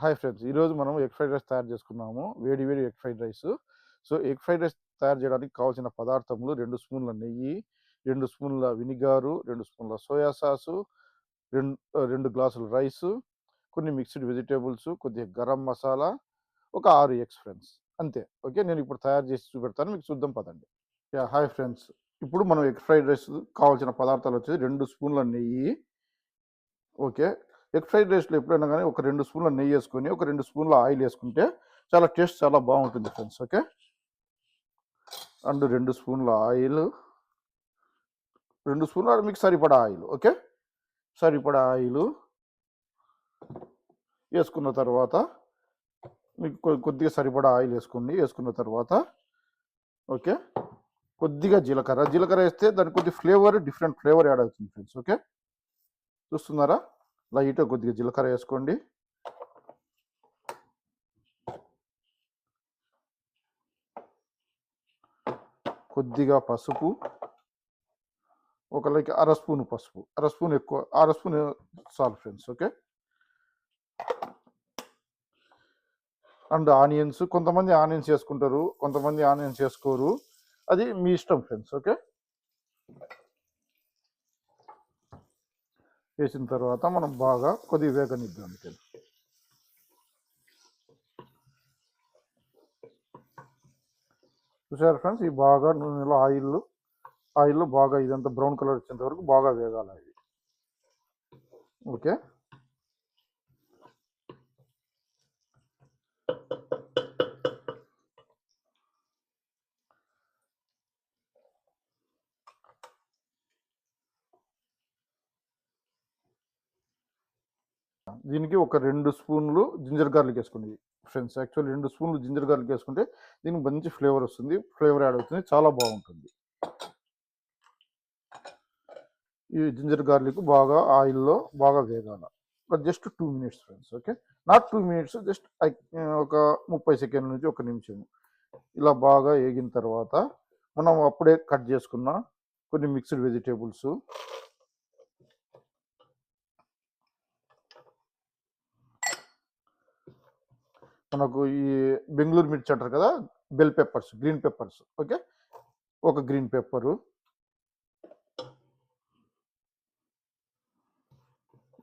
Hi friends. ఈరోజు మనం egg fried rice తయారు చేసుకున్నాము. వేడి వేడి egg fried rice. So egg fried rice తయారు చేయడానికి కావాల్సిన పదార్థములు రెండు స్పూన్ల నెయ్యి రెండు స్పూన్ల వినిగారు రెండు స్పూన్ల సోయా సాసు రెండు రెండు గ్లాసుల రైస్ కొన్ని మిక్స్డ్ వెజిటేబుల్స్ కొద్దిగా గరం మసాలా ఒక ఆరు ఎగ్స్ ఫ్రెండ్స్. అంతే. ఓకే? నేను ఇప్పుడు తయారు చేసి చూపెడతాను. మీకు చూద్దాం పదండి. Yeah hi friends. ఇప్పుడు మనం ఎగ్ ఫ్రైడ్ రైస్ కావాల్సిన పదార్థాలు వచ్చేసి రెండు స్పూన్ల నెయ్యి. ఓకే? ఎగ్ ఫ్రైడ్ రైస్లో ఎప్పుడైనా కానీ ఒక రెండు స్పూన్ల నెయ్యి వేసుకొని ఒక రెండు స్పూన్ల ఆయిల్ వేసుకుంటే చాలా టేస్ట్ చాలా బాగుంటుంది ఫ్రెండ్స్ ఓకే? అండ్ రెండు స్పూన్ల ఆయిల్ రెండు స్పూన్ల మీకు సరిపడా ఆయిల్ ఓకే? సరిపడా ఆయిల్ వేసుకున్న తర్వాత మీకు కొద్దిగా సరిపడా ఆయిల్ వేసుకోండి వేసుకున్న తర్వాత ఓకే? కొద్దిగా జీలకర్ర జీలకర్ర వేస్తే దానికి కొద్ది ఫ్లేవర్ డిఫరెంట్ ఫ్లేవర్ యాడ్ అవుతుంది ఫ్రెండ్స్ ఓకే? చూస్తున్నారా? లైట్ కొద్దిగా జీలకర్ర వేసుకోండి. కొద్దిగా పసుపు. ఒక లైక్ అర స్పూన్ పసుపు. అర స్పూన్ ఎక్కువ అర స్పూన్ చాలు ఫ్రెండ్స్ ఓకే? అండ్ ఆనియన్స్ కొంతమంది ఆనియన్స్ వేసుకుంటారు కొంతమంది ఆనియన్స్ వేసుకోరు. అది మీ ఇష్టం ఫ్రెండ్స్ ఓకే? వేసిన తర్వాత మనం బాగా కొద్దిగా వేగనిద్దాం తెలుసు చూసారు ఫ్రెండ్స్? ఈ బాగా నూనెలో ఆయిల్ ఆయిల్లో బాగా ఇదంతా బ్రౌన్ కలర్ వచ్చేంత వరకు బాగా వేగాలి ఇది ఓకే? దీనికి ఒక రెండు స్పూన్లు జింజర్ గార్లిక్ వేసుకోండి ఫ్రెండ్స్. యాక్చువల్లీ రెండు స్పూన్లు జింజర్ గార్లిక్ వేసుకుంటే దీనికి మంచి ఫ్లేవర్ వస్తుంది. ఫ్లేవర్ యాడ్ అవుతుంది. చాలా బాగుంటుంది. ఈ జింజర్ గార్లిక్ బాగా ఆయిల్లో బాగా వేగాల. Just two minutes friends. Okay? Not two minutes just ఒక ముప్పై సెకండ్ నుంచి ఒక నిమిషం ఇలా బాగా వేగిన తర్వాత మనం అప్పుడే కట్ చేసుకున్న కొన్ని మిక్స్డ్ వెజిటేబుల్స్ మనకు ఈ బెంగళూరు మిర్చి అంటారు కదా bell peppers green peppers okay? ఒక గ్రీన్ పెప్పరు.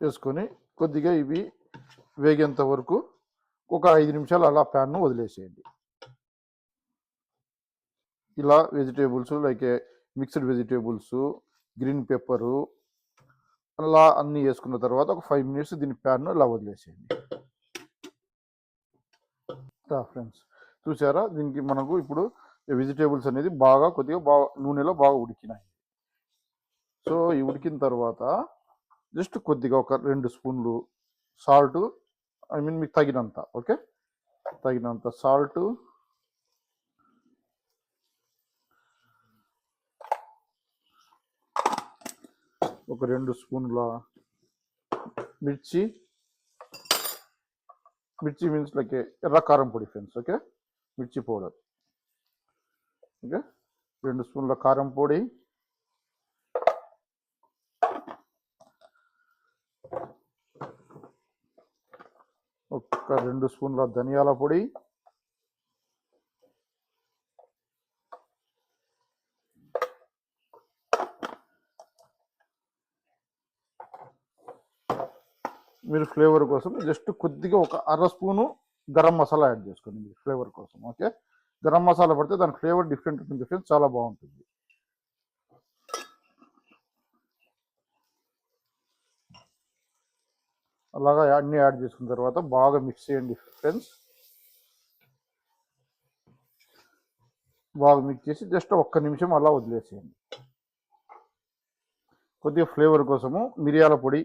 వేసుకొని కొద్దిగా ఇవి వేగేంత వరకు ఒక ఐదు నిమిషాలు అలా ప్యాన్ను వదిలేసేయండి. ఇలా vegetables like mixed vegetables green pepper అలా అన్నీ వేసుకున్న తర్వాత ఒక ఫైవ్ మినిట్స్ దీని ప్యాన్ను ఇలా వదిలేసేయండి. ఫ్రెండ్స్. చూసారా? దీనికి మనకు ఇప్పుడు వెజిటేబుల్స్ అనేది బాగా కొద్దిగా బాగా నూనెలో బాగా ఉడికినాయి. సో ఈ ఉడికిన తర్వాత జస్ట్ కొద్దిగా ఒక రెండు స్పూన్లు సాల్ట్ ఐ మీన్ మీకు తగినంత ఓకే? తగినంత సాల్ట్ ఒక రెండు స్పూన్ల మిర్చి మిర్చి మీన్స్ లైక్ ఎర్ర కారం పొడి ఫ్రెండ్స్ ఓకే మిర్చి పౌడర్ ఓకే రెండు స్పూన్ల కారం పొడి. ఒక రెండు స్పూన్ల ధనియాల పొడి. మీరు ఫ్లేవర్ కోసం జస్ట్ కొద్దిగా ఒక అర స్పూను గరం మసాలా యాడ్ చేసుకోండి మీరు ఫ్లేవర్ కోసం ఓకే గరం మసాలా పడితే దాని ఫ్లేవర్ డిఫరెంట్ ఉంటుంది డిఫరెంట్ చాలా బాగుంటుంది. అలాగా అన్నీ యాడ్ చేసుకున్న తర్వాత బాగా మిక్స్ చేయండి ఫ్రెండ్స్ బాగా మిక్స్ చేసి జస్ట్ ఒక్క నిమిషం అలా వదిలేసేయండి. కొద్దిగా ఫ్లేవర్ కోసము మిరియాల పొడి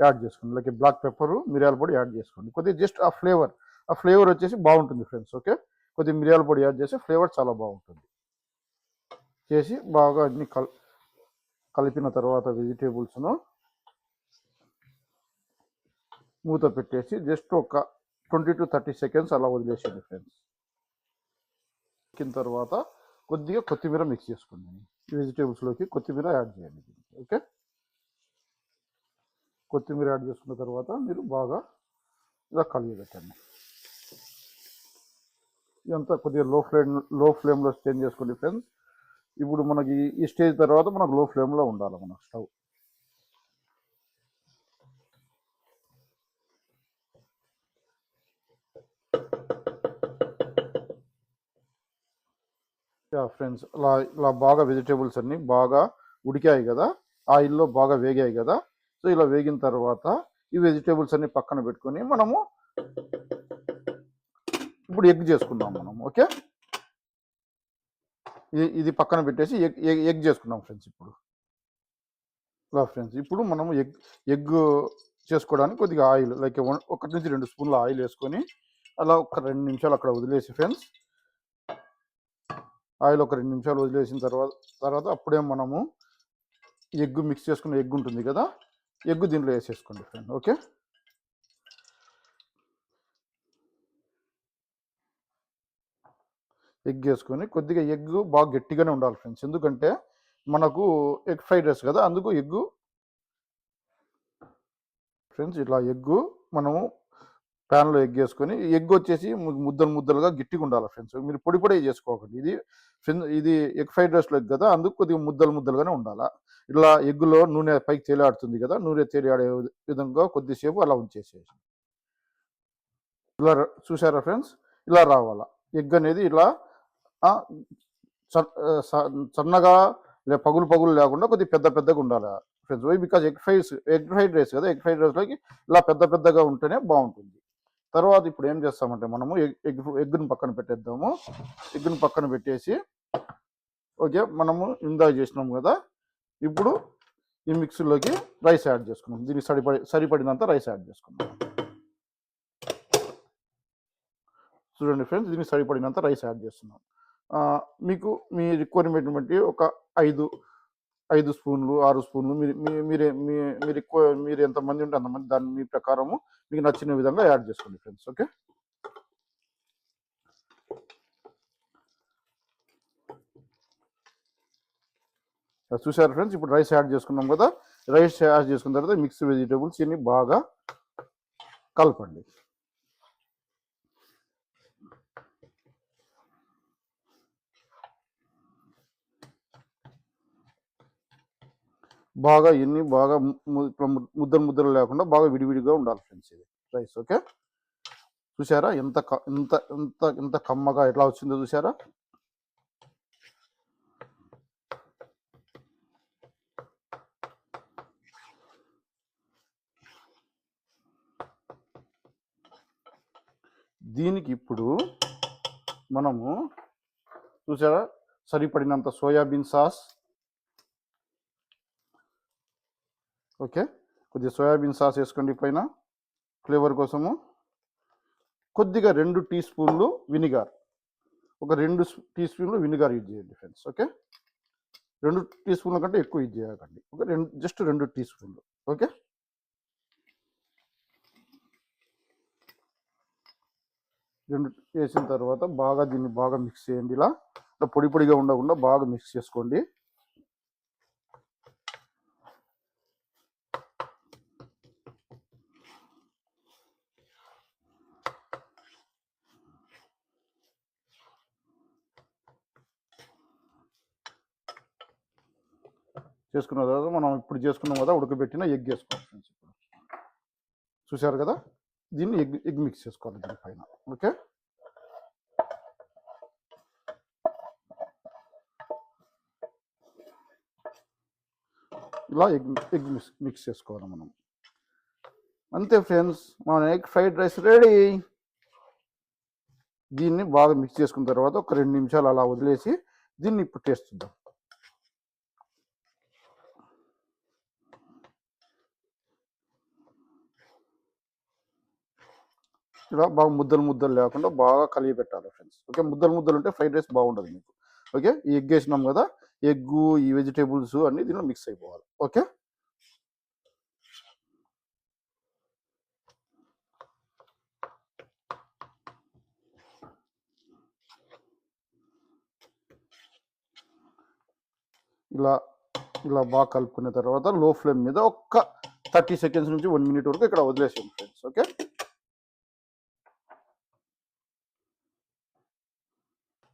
యాడ్ చేసుకోండి. లైక్ బ్లాక్ పెప్పర్ మిరియాల పొడి యాడ్ చేసుకోండి. కొద్దిగా జస్ట్ ఆ ఫ్లేవర్ ఆ ఫ్లేవర్ వచ్చేసి బాగుంటుంది ఫ్రెండ్స్ ఓకే? కొద్దిగా మిరియాల పొడి యాడ్ చేసి ఫ్లేవర్ చాలా బాగుంటుంది. చేసి బాగా అన్ని కల్ కలిపిన తర్వాత వెజిటేబుల్స్ను మూత పెట్టేసి జస్ట్ ఒక ట్వంటీ టు థర్టీ సెకండ్స్ అలా వదిలేసేయండి ఫ్రెండ్స్. ఎక్కిన తర్వాత కొద్దిగా కొత్తిమీర మిక్స్ చేసుకోండి. వెజిటేబుల్స్లోకి కొత్తిమీర యాడ్ చేయండి ఓకే? కొత్తిమీర యాడ్ చేసుకున్న తర్వాత మీరు బాగా ఇలా కలిగి ఇదంతా కొద్దిగా లో ఫ్లేమ్లో ఫ్లేమ్లో చేంజ్ చేసుకోండి ఫ్రెండ్స్ ఇప్పుడు మనకి ఈ స్టేజ్ తర్వాత మనకు లో ఫ్లేమ్లో ఉండాలి మన స్టవ్. యా ఫ్రెండ్స్ అలా ఇలా బాగా వెజిటేబుల్స్ అన్నీ బాగా ఉడికాయి కదా ఆయిల్లో బాగా వేగాయి కదా సో ఇలా వేగిన తర్వాత ఈ వెజిటేబుల్స్ అన్ని పక్కన పెట్టుకొని మనము ఇప్పుడు ఎగ్ చేసుకుందాం మనం ఓకే? ఇది ఇది పక్కన పెట్టేసి ఎగ్ ఎగ్ ఎగ్ చేసుకుందాం ఫ్రెండ్స్ ఇప్పుడు. ఇలా ఫ్రెండ్స్ ఇప్పుడు మనము ఎగ్ ఎగ్ చేసుకోవడానికి కొద్దిగా ఆయిల్ లైక్ ఒకటి నుంచి రెండు స్పూన్ల ఆయిల్ వేసుకొని అలా ఒక రెండు నిమిషాలు అక్కడ వదిలేసి ఫ్రెండ్స్. ఆయిల్ ఒక రెండు నిమిషాలు వదిలేసిన తర్వాత తర్వాత అప్పుడే మనము ఎగ్ మిక్స్ చేసుకున్న ఎగ్ ఉంటుంది కదా? ఎగ్గు దీంట్లో వేసేసుకోండి ఫ్రెండ్ ఓకే? ఎగ్ వేసుకొని కొద్దిగా ఎగ్ బాగా గట్టిగానే ఉండాలి ఫ్రెండ్స్. ఎందుకంటే మనకు ఎగ్ ఫ్రైడ్ రైస్ కదా అందుకు ఎగ్గు. ఫ్రెండ్స్ ఇట్లా ఎగ్గు మనము ప్యాన్లో ఎగ్ వేసుకొని ఎగ్ వచ్చేసి ముద్దలు ముద్దలుగా గట్టిగా ఉండాలి ఫ్రెండ్స్. మీరు పొడి పొడి చేసుకోకండి. ఇది ఫ్రెండ్ ఇది ఎగ్ ఫ్రైడ్ రైస్లో ఎగ్ కదా అందుకు కొద్దిగా ముద్దలు ముద్దలుగానే ఉండాలా. ఇలా ఎగ్గులో నూనె పైకి తేలియాడుతుంది కదా నూనె తేలియాడే విధంగా కొద్దిసేపు అలా ఉంచేసేసి ఇలా చూసారా ఫ్రెండ్స్? ఇలా రావాలా. ఎగ్ అనేది ఇలా స- సన్నగా పగులు పగులు లేకుండా కొద్దిగా పెద్ద పెద్దగా ఉండాలి friends. Because egg fries egg fried rice కదా ఎగ్ ఫ్రైడ్ రైస్లోకి ఇలా పెద్ద పెద్దగా ఉంటేనే బాగుంటుంది. తర్వాత ఇప్పుడు ఏం చేస్తామంటే మనము ఎగ్ ఎగ్ ఎగ్గును పక్కన పెట్టేద్దాము. ఎగ్గును పక్కన పెట్టేసి ఓకే మనము ఇందా చేసినాం కదా ఇప్పుడు ఈ మిక్సీలోకి రైస్ యాడ్ చేసుకున్నాం దీనికి సరిపడి సరిపడినంత రైస్ యాడ్ చేసుకున్నాం చూడండి ఫ్రెండ్స్ దీనికి సరిపడినంత రైస్ యాడ్ చేస్తున్నాం. మీకు మీ రిక్వైర్మెంట్ బట్టి ఒక ఐదు ఐదు స్పూన్లు ఆరు స్పూన్లు. మీరు మీ- మీ మీరు ఎక్కువ మీరు ఎంతమంది ఉంటే అంతమంది దాన్ని మీ ప్రకారము మీకు నచ్చిన విధంగా యాడ్ చేసుకోండి ఫ్రెండ్స్ ఓకే? చూసారు ఫ్రెండ్స్? ఇప్పుడు రైస్ యాడ్ చేసుకున్నాం కదా. రైస్ యాడ్ చేసుకున్న తర్వాత మిక్స్ వెజిటేబుల్స్ ఇన్ని బాగా కలపండి. బాగా ఎన్ని బాగా ము- ఇట్లా ముద్దలు ముద్దలు లేకుండా బాగా విడివిడిగా ఉండాలి ఫ్రెండ్స్ ఇది. Rice okay? చూసారా ఎంత క- ఎంత ఎంత ఎంత కమ్మగా ఎట్లా వచ్చిందో చూసారా దీనికి ఇప్పుడు మనము చూసారా సరిపడినంత సోయాబీన్ సాస్ ఓకే? కొద్దిగా సోయాబీన్ సాస్ వేసుకోండి పైన. ఫ్లేవర్ కోసము. కొద్దిగా రెండు టీ స్పూన్లు వినిగార్. ఒక రెండు టీ స్పూన్లు వినిగార్ యూజ్ చేయండి ఫ్రెండ్స్ ఓకే? రెండు టీ స్పూన్ల కంటే ఎక్కువ యూజ్ చేయకండి. ఓకే రెండు జస్ట్ రెండు టీ స్పూన్లు ఓకే? రెండు వేసిన తర్వాత బాగా దీన్ని బాగా మిక్స్ చేయండి ఇలా. ఇలా పొడి పొడిగా ఉండకుండా బాగా మిక్స్ చేసుకోండి. చేసుకున్న తర్వాత మనం ఇప్పుడు చేసుకున్నాం కదా ఉడకబెట్టిన ఎగ్ వేసుకోవాలి ఫ్రెండ్స్ ఇప్పుడు. చూశారు కదా? దీన్ని ఎగ్ ఎగ్ మిక్స్ చేసుకోవాలి దీనిపైన. ఓకే? ఇలా ఎగ్ ఎగ్ మిక్స్ మిక్స్ చేసుకోవాలి మనం. అంతే ఫ్రెండ్స్ మన ఎగ్ ఫ్రైడ్ రైస్ రెడీ. దీన్ని బాగా మిక్స్ చేసుకున్న తర్వాత ఒక రెండు నిమిషాలు అలా వదిలేసి దీన్ని ఇప్పుడు టేస్ట్ చూద్దాం. ఇలా బాగా ముద్దలు ముద్దలు లేకుండా బాగా కలిగి పెట్టాలి ఫ్రెండ్స్ ఓకే ముద్దలు ముద్దలు ఉంటే ఫ్రైడ్ రైస్ బాగుంటుంది మీకు. ఓకే ఈ ఎగ్ వేసినాం కదా ఎగ్గు ఈ వెజిటేబుల్స్ అన్ని దీనిలో మిక్స్ అయిపోవాలి. ఓకే ఇలా ఇలా బాగా కలుపుకున్న తర్వాత లో ఫ్లేమ్ మీద ఒక్క థర్టీ సెకండ్స్ నుంచి వన్ మినిట్ వరకు ఇక్కడ వదిలేసాం ఫ్రెండ్స్ ఓకే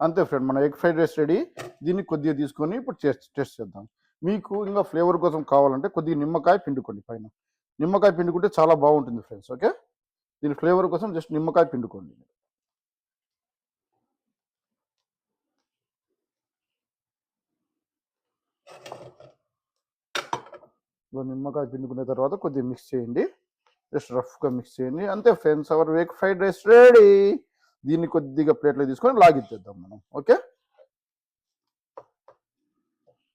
అంతే ఫ్రెండ్ మన ఎగ్ ఫ్రైడ్ రైస్ రెడీ. దీన్ని కొద్దిగా తీసుకొని ఇప్పుడు టేస్ట్ టేస్ట్ చేద్దాం. మీకు ఇంకా ఫ్లేవర్ కోసం కావాలంటే కొద్దిగా నిమ్మకాయ పిండుకోండి పైన. నిమ్మకాయ పిండుకుంటే చాలా బాగుంటుంది ఫ్రెండ్స్ ఓకే? దీని ఫ్లేవర్ కోసం జస్ట్ నిమ్మకాయ పిండుకోండి. నిమ్మకాయ పిండుకున్న తర్వాత కొద్దిగా మిక్స్ చేయండి. జస్ట్ రఫ్గా మిక్స్ చేయండి. అంతే friends our egg fried rice ready. దీన్ని కొద్దిగా ప్లేట్లో తీసుకొని లాగిద్దేద్దాం మనం. ఓకే?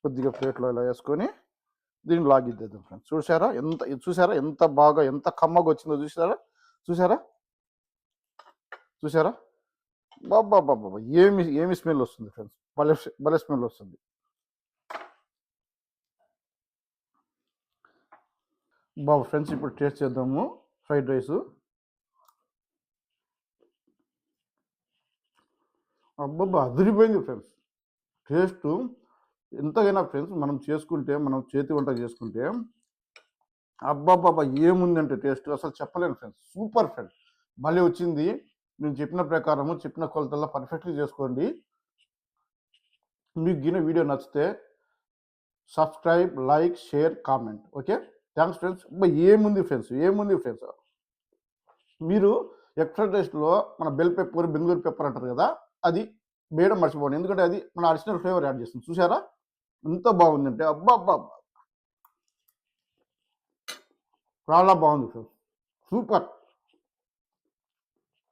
కొద్దిగా ప్లేట్లో ఇలా వేసుకొని దీన్ని లాగిద్దేద్దాం ఫ్రెండ్స్. చూసారా ఎంత చూసారా ఎంత బాగా ఎంత కమ్మగా వచ్చిందో చూసారా చూసారా చూసారా బాబా బాబా ఏమి ఏమి స్మెల్ వస్తుంది ఫ్రెండ్స్? భలే భలే స్మెల్ వస్తుంది. బాబు ఫ్రెండ్స్ ఇప్పుడు టేస్ట్ చేద్దాము. Fried rice. అబ్బబ్బా! అదిరిపోయింది ఫ్రెండ్స్. టేస్ట్ ఎంతగైనా ఫ్రెండ్స్ మనం చేసుకుంటే మనం చేతి వంట చేసుకుంటే అబ్బాబ్బాబ్బా! ఏముందంటే టేస్ట్ అసలు చెప్పలేను ఫ్రెండ్స్. Super friends. భలే వచ్చింది. నేను చెప్పిన ప్రకారము చెప్పిన కొలతల్లో పర్ఫెక్ట్గా చేసుకోండి. మీకు గిన వీడియో నచ్చితే subscribe like share comment. Okay? Thanks friends. అబ్బా! ఏముంది ఫ్రెండ్స్? ఏముంది ఫ్రెండ్స్? మీరు ఎక్స్ట్రా టేస్ట్లో మన బెల్ పెప్పర్ బెంగళూరు పెప్పర్ అంటారు కదా? అది వేయడం మర్చిపోండి ఎందుకంటే అది మన అడిషనల్ ఫ్లేవర్ యాడ్ చేస్తుంది. చూసారా ఎంత బాగుందంటే అబ్బా అబ్బా అబ్బా. చాలా బాగుంది సార్. సూపర్.